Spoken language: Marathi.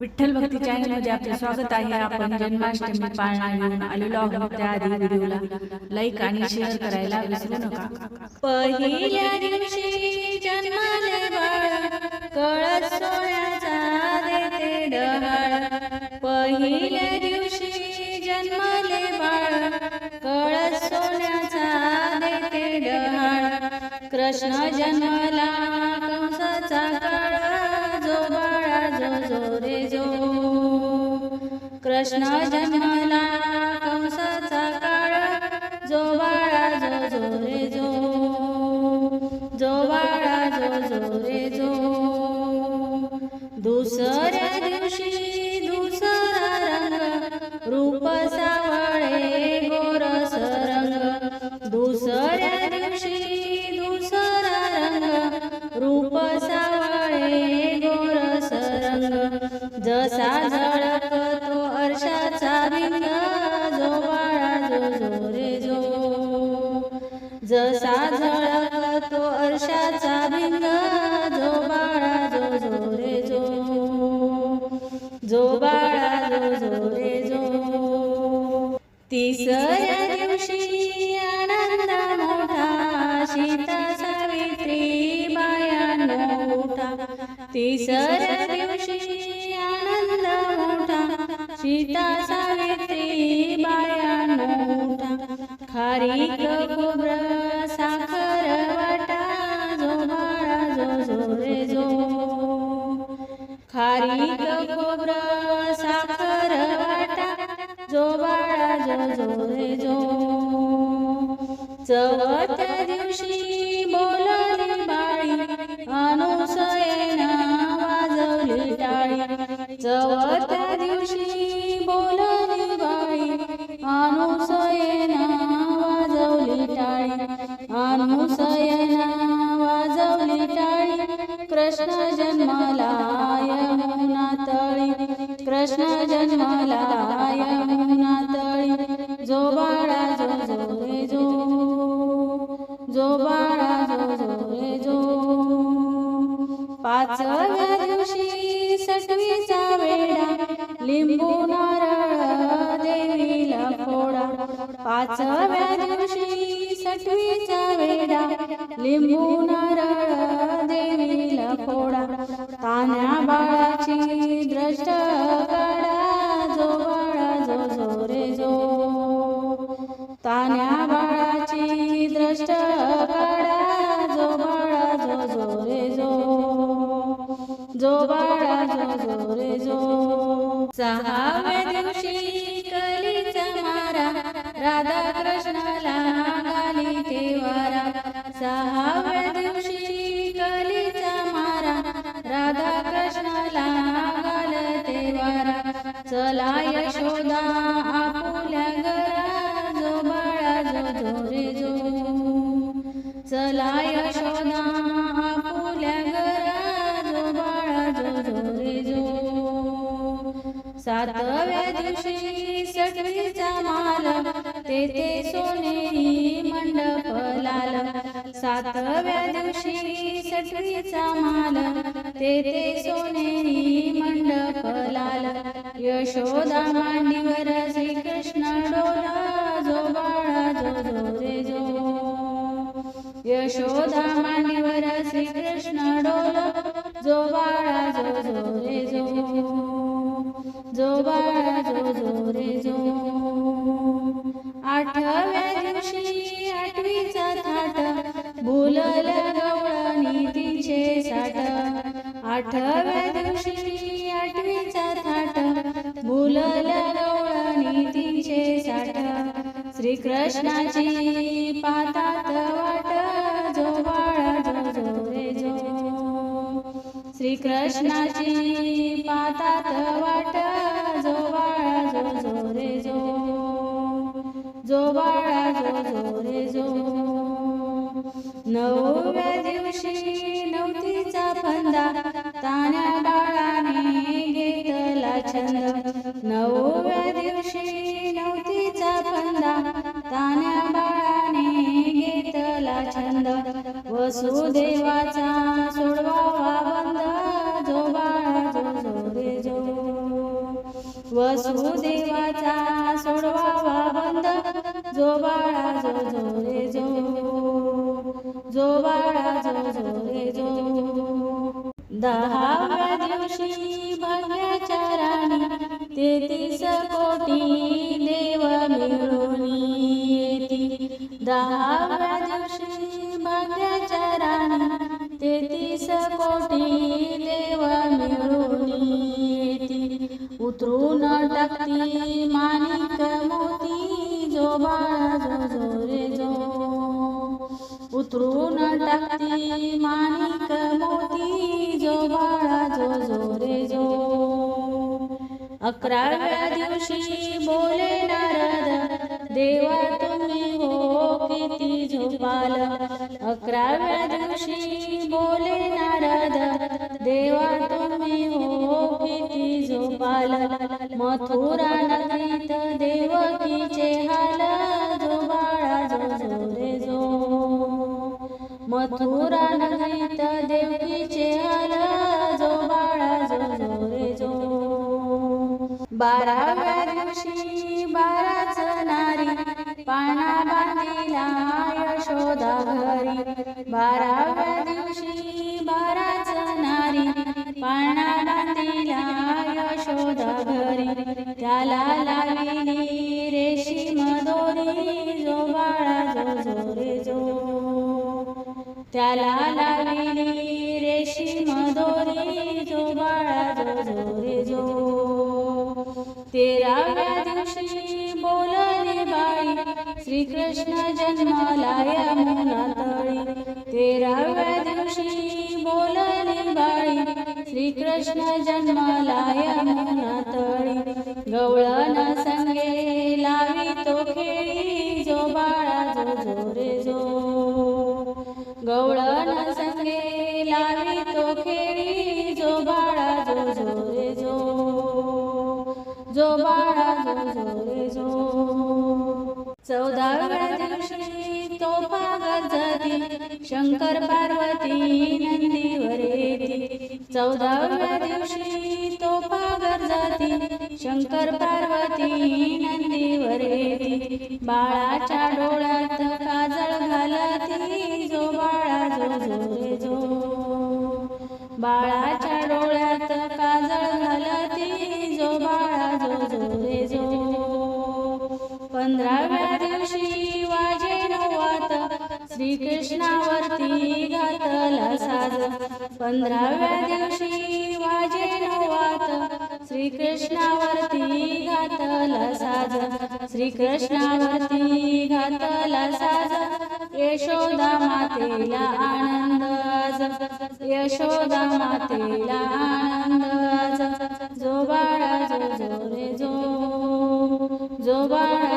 विठ्ठल भक्ती चॅनलमध्ये आपले स्वागत आहे. आपण जन्माष्टमी पाळणा घेऊन आलेलो आहोत. त्याआधी व्हिडिओला लाईक आणि शेअर करायला विसरू नका. पहिल्या दिवशी जन्माले बाळ कळस सोन्याचा देते डहाळ. पहिल्या दिवशी जन्माले बाळ कळस सोन्याचा देते डहाळ. कृष्ण जन्मला कंसाचा काळ. कृष्ण जन्मला अर्षाचा भिंग जो जो. जो रे जो जसा झळकतो अर्षाचा भिंग जो बाळा जो. जो रे जो. जो बाळा जो जो रे जो तिसऱ्या दिवशी आनंद मोठा सीता सावित्री बाया उठा तिसऱ्या सीता सावित्री बायानो उठा खारीक खोबरं साखर वाटा जो बाळा जो जो रे जो खारीक खोबरं साखर वाटा जो बाळा जो जो रे जो चवथ्या दिवशी जो बाळा जो जो रे जो पाचव्या दिवशी सटवीचा वेडा लिंबू नारळ देवीला फोडा. पाचव्या दिवशी सटवीचा वेडा लिंबू सहाव्या दिवशी कलीचा मारा राधा कृष्णाला गाली देवारा सहाव्या दिवशी कलीचा मारा राधा कृष्णाला गाल देवारा चला यशोदा सातव्या दिवशी सटवीचा माल तेथे सोनेरी मंडप लाल सातव्या दिवशी सटवीचा माल तेथे सोनेरी मंडप लाल यशोदा मांडीवर श्रीकृष्ण डोला जो बाळा जो जो रे जो यशोदा मांडीवर श्रीकृष्ण डोला जो बाळा जो जो रे जो जो आठव्या दिवशी आठवीचा थाट भुलल्या गवळणी तीनशे साठ. श्रीकृष्णाची पातात वाट जो बाळा जो. जो रे जो श्रीकृष्णाची पातात वाट जो बाळा जो. जो रे जो जो बाळा जो जो रे जो. नवव्या दिवशी नवतीचा फंदा. तान्या बाळाने घेतला छंद. नवव्या दिवशी नवतीचा फंदा. तान्या बाळाने घेतला छंद. वसुदेवाचा सोडवावा बंद. जो बाळा जो जो रे जो. वसुदेवाचा सोडवावा बंद. जो बाळा जो जो रे जो. जो बाळा जो जो रे जो दहाव्या दिवशी भव्याच्या राणी तेहतीस कोटी देव मिळून येती दहाव्या दिवशी भव्याच्या राणी तेहतीस कोटी देव मिळून येती उतरून टाकती माणिक मोती जो उतरून माणिक मोती जो बाळा जो जो रे जो. अकराव्या दिवशी बोले नारद देवा तुम्ही हो किती झोपाल. अकराव्या दिवशी बोले नारद देवा तुम्ही हो किती झोपाल. मथुरा नगरीत देवकीचे हार मथुरा नगरीत देवकीचे हाल जो बाळा जो जो रे जो. बाराव्या दिवशी बाराच नारी पाना बांधिला यशोदा घरी. बाराव्या दिवशी बाराच नारी पाना बांधिला यशोदा घरी. त्याला त्याला लाविली रेशीम दोरी जो बाळा जो जो. रे जो तेराव्या दिवशी बोलले बाई श्रीकृष्ण जन्माला यमुना तळी तेराव्या दिवशी बोलले बाई श्रीकृष्ण जन्माला यमुना तळी गवळण संगे लावी तो खेळी. गवळण संगे लावी तो खेळी जो बाळा जो जो रे जो. जो बाळा जो जो रे जो. चौदाव्या दिवशी तो पागल जाती शंकर पार्वती नंदीवर येती चौदाव्या दिवशी तो तोफा जाती शंकर पार्वती नंदीवर येती बाळाच्या डोळ्यात काज जो बाळा जो जो रे जो. बाळाच्या डोळ्यात काजळ घालती जो बाळा जो जो रे जो. पंधराव्या दिवशी वाजे नवात श्रीकृष्णावरती घातला साज. पंधराव्या दिवशी वाजे नवात श्रीकृष्णावरती घातला साज. श्रीकृष्णावरती घातला साज. यशोदा मातेला आनंद यशोदा मातेला आनंद जो बाळा जो जो रे जो. जो बाळा